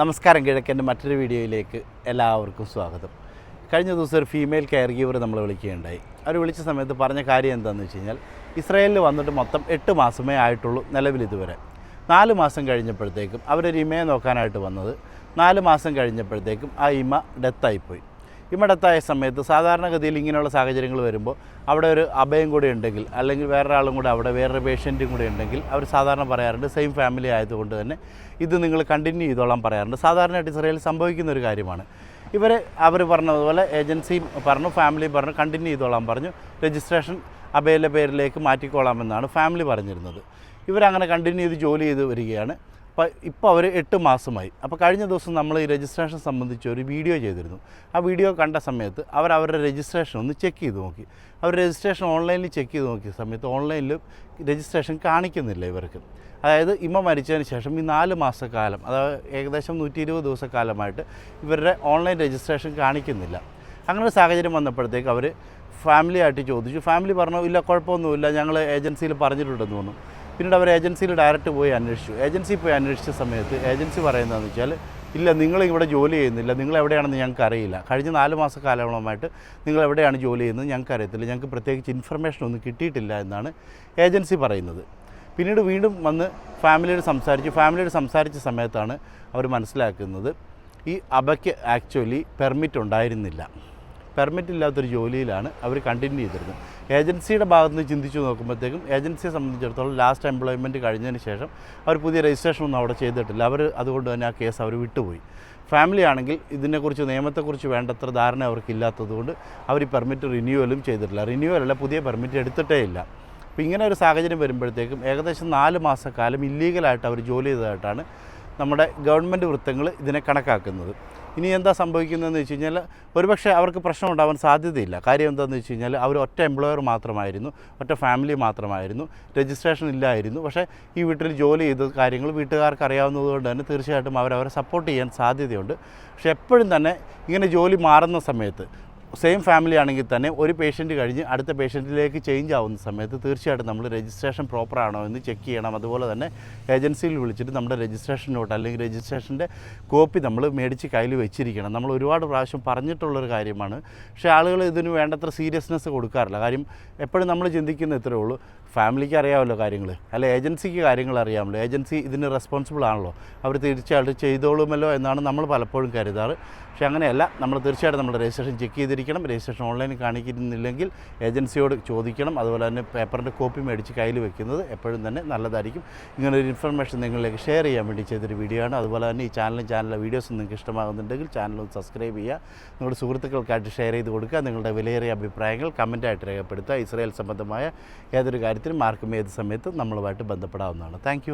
നമസ്കാരം കിഴക്കന്റെ മറ്റൊരു വീഡിയോയിലേക്ക് എല്ലാവർക്കും സ്വാഗതം. കഴിഞ്ഞ ദിവസം ഒരു ഫീമെയിൽ കെയർ ഗീവർ നമ്മൾ വിളിക്കുകയുണ്ടായി. അവർ വിളിച്ച സമയത്ത് പറഞ്ഞ കാര്യം എന്താണെന്ന് വെച്ച് കഴിഞ്ഞാൽ ഇസ്രായേലിൽ വന്നിട്ട് മൊത്തം എട്ട് മാസമേ ആയിട്ടുള്ളൂ നിലവിൽ ഇതുവരെ. നാല് മാസം കഴിഞ്ഞപ്പോഴത്തേക്കും അവരൊരു ഇമയെ നോക്കാനായിട്ട് വന്നത്. നാല് മാസം കഴിഞ്ഞപ്പോഴത്തേക്കും ആ ഇമ ഡെത്തായിപ്പോയി ഇമ ഡെത്തായ സമയത്ത് സാധാരണഗതിയിൽ ഇങ്ങനെയുള്ള സാഹചര്യങ്ങൾ വരുമ്പോൾ അവിടെ ഒരു അഭയം കൂടെ ഉണ്ടെങ്കിൽ അല്ലെങ്കിൽ വേറൊരാളും കൂടെ അവിടെ വേറൊരു പേഷ്യന്റും കൂടെ ഉണ്ടെങ്കിൽ അവർ സാധാരണ പറയാറുണ്ട് സെയിം ഫാമിലി ആയതുകൊണ്ട് തന്നെ ഇത് നിങ്ങൾ കണ്ടിന്യൂ ചെയ്തോളാൻ പറയാറുണ്ട്. സാധാരണയായിട്ട് ഇസ്രയേലിൽ സംഭവിക്കുന്ന ഒരു കാര്യമാണ്. ഇവർ അവർ പറഞ്ഞതുപോലെ ഏജൻസിയും പറഞ്ഞു ഫാമിലിയും പറഞ്ഞു കണ്ടിന്യൂ ചെയ്തോളാൻ പറഞ്ഞു. രജിസ്ട്രേഷൻ അബേലെ പേരിലേക്ക് മാറ്റിക്കോളാമെന്നാണ് ഫാമിലി പറഞ്ഞിരുന്നത്. ഇവരങ്ങനെ കണ്ടിന്യൂ ചെയ്ത് ജോലി ചെയ്ത് വരികയാണ്. അപ്പോൾ ഇപ്പോൾ അവർ എട്ട് മാസമായി. അപ്പോൾ കഴിഞ്ഞ ദിവസം നമ്മൾ ഈ രജിസ്ട്രേഷൻ സംബന്ധിച്ച് ഒരു വീഡിയോ ചെയ്തിരുന്നു. ആ വീഡിയോ കണ്ട സമയത്ത് അവർ അവരുടെ രജിസ്ട്രേഷൻ ഒന്ന് ചെക്ക് ചെയ്ത് നോക്കി. അവർ രജിസ്ട്രേഷൻ ഓൺലൈനിൽ ചെക്ക് ചെയ്ത് നോക്കിയ സമയത്ത് ഓൺലൈനിൽ രജിസ്ട്രേഷൻ കാണിക്കുന്നില്ല ഇവർക്ക്. അതായത് ഇമ്മ മരിച്ചതിന് ശേഷം ഈ നാല് മാസക്കാലം അതായത് ഏകദേശം നൂറ്റി ഇരുപത് ദിവസക്കാലമായിട്ട് ഇവരുടെ ഓൺലൈൻ രജിസ്ട്രേഷൻ കാണിക്കുന്നില്ല. അങ്ങനെ സാഹചര്യം വന്നപ്പോഴത്തേക്ക് അവർ ഫാമിലി ആയിട്ട് ചോദിച്ചു. ഫാമിലി പറഞ്ഞു ഇല്ല കുഴപ്പമൊന്നുമില്ല. ഞങ്ങൾ ഏജൻസിയിൽ പറഞ്ഞിട്ടുണ്ടെന്ന് തോന്നുന്നു. പിന്നീട് അവർ ഏജൻസിയിൽ ഡയറക്റ്റ് പോയി അന്വേഷിച്ചു. ഏജൻസി പോയി അന്വേഷിച്ച സമയത്ത് ഏജൻസി പറയുന്നതെന്ന് വെച്ചാൽ ഇല്ല നിങ്ങൾ ഇവിടെ ജോലി ചെയ്യുന്നില്ല നിങ്ങൾ എവിടെയാണെന്ന് ഞങ്ങൾക്ക് അറിയില്ല. കഴിഞ്ഞ നാല് മാസ കാലയളവുമായിട്ട് നിങ്ങൾ എവിടെയാണ് ജോലി ചെയ്യുന്നത് ഞങ്ങൾക്ക് അറിയത്തില്ല. ഞങ്ങൾക്ക് പ്രത്യേകിച്ച് ഇൻഫർമേഷൻ ഒന്നും കിട്ടിയിട്ടില്ല എന്നാണ് ഏജൻസി പറയുന്നത്. പിന്നീട് വീണ്ടും വന്ന് ഫാമിലിയോട് സംസാരിച്ചു. ഫാമിലിയോട് സംസാരിച്ച സമയത്താണ് അവർ മനസ്സിലാക്കുന്നത് ഈ അബയ്ക്ക് ആക്ച്വലി പെർമിറ്റ് ഉണ്ടായിരുന്നില്ല. പെർമിറ്റ് ഇല്ലാത്തൊരു ജോലിയിലാണ് അവർ കണ്ടിന്യൂ ചെയ്തിരുന്നത്. ഏജൻസിയുടെ ഭാഗത്ത് നിന്ന് ചിന്തിച്ചു നോക്കുമ്പോഴത്തേക്കും ഏജൻസിയെ സംബന്ധിച്ചിടത്തോളം ലാസ്റ്റ് എംപ്ലോയ്മെന്റ് കഴിഞ്ഞതിന് ശേഷം അവർ പുതിയ രജിസ്ട്രേഷൻ ഒന്നും അവിടെ ചെയ്തിട്ടില്ല. അവർ അതുകൊണ്ട് തന്നെ ആ കേസ് അവർ വിട്ടുപോയി. ഫാമിലി ആണെങ്കിൽ ഇതിനെക്കുറിച്ച് നിയമത്തെക്കുറിച്ച് വേണ്ടത്ര ധാരണ അവർക്കില്ലാത്തതുകൊണ്ട് അവർ ഈ പെർമിറ്റ് റിന്യൂവലും ചെയ്തിട്ടില്ല. റിന്യൂവലല്ല പുതിയ പെർമിറ്റ് എടുത്തിട്ടേ ഇല്ല. അപ്പോൾ ഇങ്ങനെ ഒരു സാഹചര്യം വരുമ്പോഴത്തേക്കും ഏകദേശം നാല് മാസക്കാലം ഇല്ലീഗലായിട്ട് അവർ ജോലി ചെയ്തതായിട്ടാണ് നമ്മുടെ ഗവൺമെന്റ് വൃത്തങ്ങൾ ഇതിനെ കണക്കാക്കുന്നത്. ഇനി എന്താ സംഭവിക്കുന്നതെന്ന് വെച്ച് കഴിഞ്ഞാൽ ഒരുപക്ഷെ അവർക്ക് പ്രശ്നം ഉണ്ടാവാൻ സാധ്യതയില്ല. കാര്യം എന്താണെന്ന് വെച്ച് കഴിഞ്ഞാൽ അവർ ഒറ്റ എംപ്ലോയർ മാത്രമായിരുന്നു ഒറ്റ ഫാമിലി മാത്രമായിരുന്നു രജിസ്ട്രേഷൻ ഇല്ലായിരുന്നു. പക്ഷേ ഈ വീട്ടിൽ ജോലി ചെയ്ത കാര്യങ്ങൾ വീട്ടുകാർക്ക് അറിയാവുന്നതുകൊണ്ട് തന്നെ തീർച്ചയായിട്ടും അവരവരെ സപ്പോർട്ട് ചെയ്യാൻ സാധ്യതയുണ്ട്. പക്ഷേ എപ്പോഴും തന്നെ ഇങ്ങനെ ജോലി മാറുന്ന സമയത്ത് സെയിം ഫാമിലി ആണെങ്കിൽ തന്നെ ഒരു പേഷ്യന്റ് കഴിഞ്ഞ് അടുത്ത പേഷ്യന്റിലേക്ക് ചേഞ്ച് ആവുന്ന സമയത്ത് തീർച്ചയായിട്ടും നമ്മൾ രജിസ്ട്രേഷൻ പ്രോപ്പർ ആണോ എന്ന് ചെക്ക് ചെയ്യണം. അതുപോലെ തന്നെ ഏജൻസിയിൽ വിളിച്ചിട്ട് നമ്മുടെ രജിസ്ട്രേഷൻ നോട്ട് അല്ലെങ്കിൽ രജിസ്ട്രേഷന്റെ കോപ്പി നമ്മൾ മേടിച്ച് കയ്യിൽ വെച്ചിരിക്കണം. നമ്മൾ ഒരുപാട് പ്രാവശ്യം പറഞ്ഞിട്ടുള്ളൊരു കാര്യമാണ്. പക്ഷേ ആളുകൾ ഇതിന് വേണ്ടത്ര സീരിയസ്നെസ് കൊടുക്കാറില്ല. കാര്യം എപ്പോഴും നമ്മൾ ചിന്തിക്കുന്ന ഇത്രയേ ഉള്ളൂ. ഫാമിലിക്ക് അറിയാമല്ലോ കാര്യങ്ങൾ അല്ല ഏജൻസിക്ക് കാര്യങ്ങൾ അറിയാമല്ലോ. ഏജൻസി ഇതിന് റെസ്പോൺസിബിൾ ആണല്ലോ. അവർ തീർച്ചയായിട്ടും ചെയ്തോളുമല്ലോ എന്നാണ് നമ്മൾ പലപ്പോഴും കരുതാറ്. പക്ഷേ അങ്ങനെയല്ല നമ്മൾ തീർച്ചയായിട്ടും നമ്മുടെ രജിസ്ട്രേഷൻ ചെക്ക് ചെയ്തിരിക്കണം രജിസ്ട്രേഷൻ ഓൺലൈനിൽ കാണിക്കുന്നില്ലെങ്കിൽ ഏജൻസിയോട് ചോദിക്കണം അതുപോലെ തന്നെ പേപ്പറിന്റെ കോപ്പി മേടിച്ച് കയ്യിൽ വെക്കുന്നത് എപ്പോഴും തന്നെ നല്ലതായിരിക്കും. ഇങ്ങനെ ഒരു ഇൻഫർമേഷൻ നിങ്ങളിലേക്ക് ഷെയർ ചെയ്യാൻ വേണ്ടി ചെയ്തൊരു വീഡിയോ ആണ്. അതുപോലെ തന്നെ ഈ ചാനലും ചാനലിലെ വീഡിയോസ് നിങ്ങൾക്ക് ഇഷ്ടമാകുന്നുണ്ടെങ്കിൽ ചാനൽ ഒന്ന് സബ്സ്ക്രൈബ് ചെയ്യുക. നിങ്ങളുടെ സുഹൃത്തുക്കൾക്കായിട്ട് ഷെയർ ചെയ്ത് കൊടുക്കുക. നിങ്ങളുടെ വിലയേറിയ അഭിപ്രായങ്ങൾ കമന്റായിട്ട് രേഖപ്പെടുത്തുക. ഇസ്രായേൽ സംബന്ധമായ ഏതൊരു കാര്യത്തിനും ആർക്കും ഏത് സമയത്തും നമ്മളുമായിട്ട് ബന്ധപ്പെടാവുന്നതാണ്. താങ്ക്